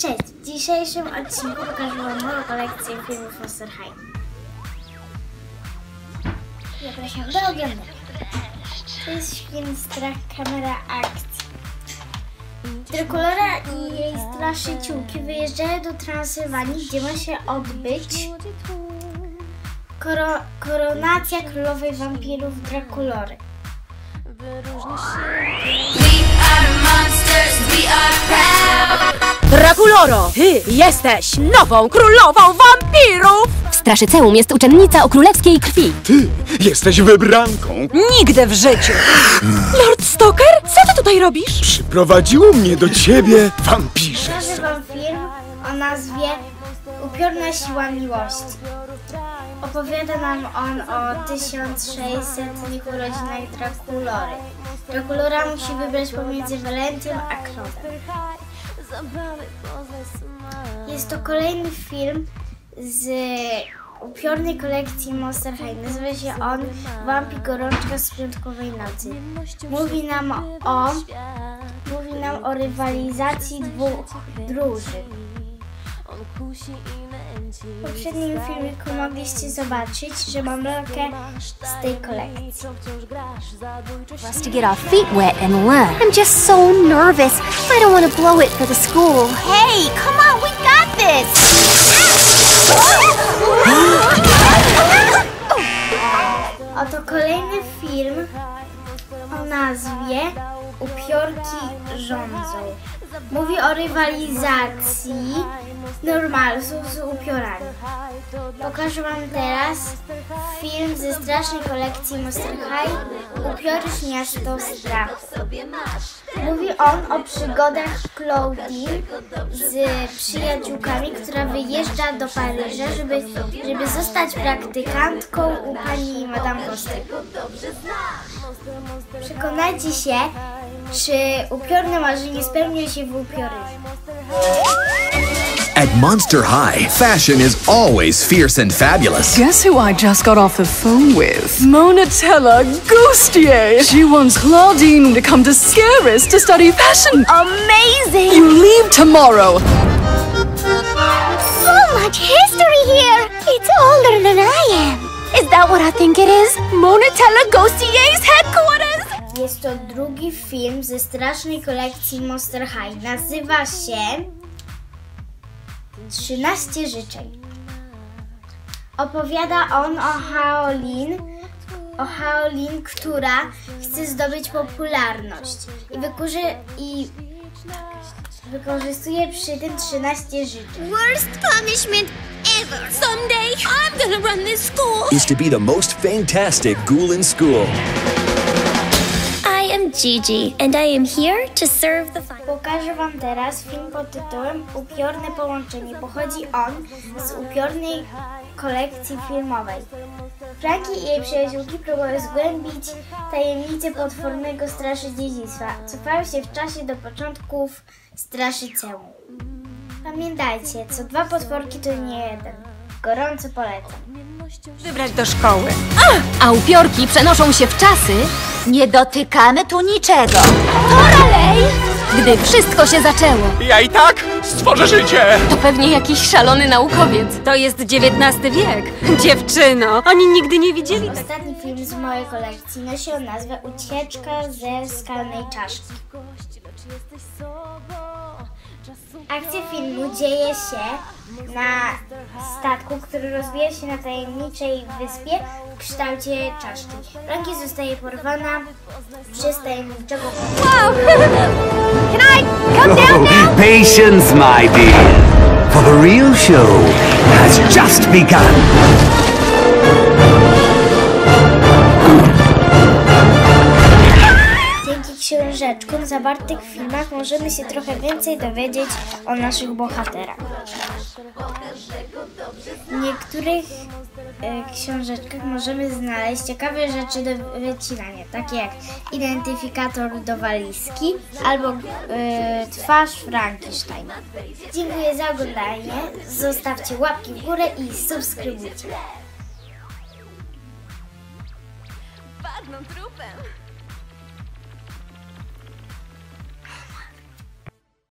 Cześć! W dzisiejszym odcinku pokażę Wam moją kolekcję filmów Monster High. Zapraszam do oglądania. To jest film Strach Kamera Akcji. Dracula i jej straszyciółki wyjeżdżają do Transylwanii, gdzie ma się odbyć koro koronacja królowej wampirów Drakulory. We are monsters, ty jesteś nową królową wampirów! W Straszyceum jest uczennica o królewskiej krwi. Ty jesteś wybranką. Nigdy w życiu! Lord Stoker, co ty tutaj robisz? Przyprowadziło mnie do ciebie wampirze. Pokażę Wam film o nazwie Upiorna siła miłości. Opowiada nam on o 1600 urodzinach Drakulory. Drakulora musi wybrać pomiędzy Valentym a Klodem. Jest to kolejny film z upiornej kolekcji Monster High. Nazywa się on Wampir Gorączka z Piątkowej Nocy. Mówi nam o mówi nam o rywalizacji dwóch drużyn. W poprzednim filmiku mogliście zobaczyć, że mam lalkę z tej kolekcji. Us to get our feet wet and learn. I'm just so nervous. I don't want to blow it for the school. Hey, come on, we got this! Oto kolejny film o nazwie Upiorki rządzą. Mówi o rywalizacji normalsów z upiorami. Pokażę Wam teraz film ze strasznej kolekcji Monster High Upiory Miasto Strachu. Mówi on o przygodach Claudine z przyjaciółkami, która wyjeżdża do Paryża, żeby, żeby zostać praktykantką u pani Madame Gosty. Przekonajcie się, czy upiorne marzenie spełnia się w upiorze. At Monster High, fashion is always fierce and fabulous. Guess who I just got off the phone with? Monatella Goustier. She wants Claudine to come to Scaris to study fashion. Amazing! You leave tomorrow. so much history here! It's older than I am. Is that what I think it is? Monatella Ghostier's headquarters? Jest to drugi film ze strasznej kolekcji Monster High. Nazywa się 13 życzeń. Opowiada on o Haolin, o Haolin, która chce zdobyć popularność i, wykurzy, i wykorzystuje przy tym 13 życzeń. Worst punishment ever. Someday I'm gonna run this school. Is to be the most fantastic ghoul in school. Gigi, and I am here to serve the fun. Pokażę Wam teraz film pod tytułem Upiorne połączenie. Pochodzi on z upiornej kolekcji filmowej. Frankie i jej przyjaciółki próbują zgłębić tajemnicę potwornego straszy dziedzictwa. Cofają się w czasie do początków straszyceum. Pamiętajcie, co dwa potworki to nie jeden. Gorąco polecam. Wybrać do szkoły. A upiorki przenoszą się w czasy. Nie dotykamy tu niczego. Toralej! Gdy wszystko się zaczęło. Ja i tak stworzę życie. To pewnie jakiś szalony naukowiec. To jest XIX wiek. Dziewczyno, oni nigdy nie widzieli. Ostatni film z mojej kolekcji nosi o nazwę Ucieczka ze skalnej czaszki. Akcja filmu dzieje się na statku, który rozwija się na tajemniczej wyspie w kształcie czaszki. Frankie zostaje porwana przez tajemniczego Can I come down now? Patience, my dear, for the real show has just begun. Zawartych w filmach możemy się trochę więcej dowiedzieć o naszych bohaterach. W niektórych e, książeczkach możemy znaleźć ciekawe rzeczy do wycinania, takie jak identyfikator do walizki albo e, twarz Frankensteina. Dziękuję za oglądanie, zostawcie łapki w górę i subskrybujcie. Padną trupem.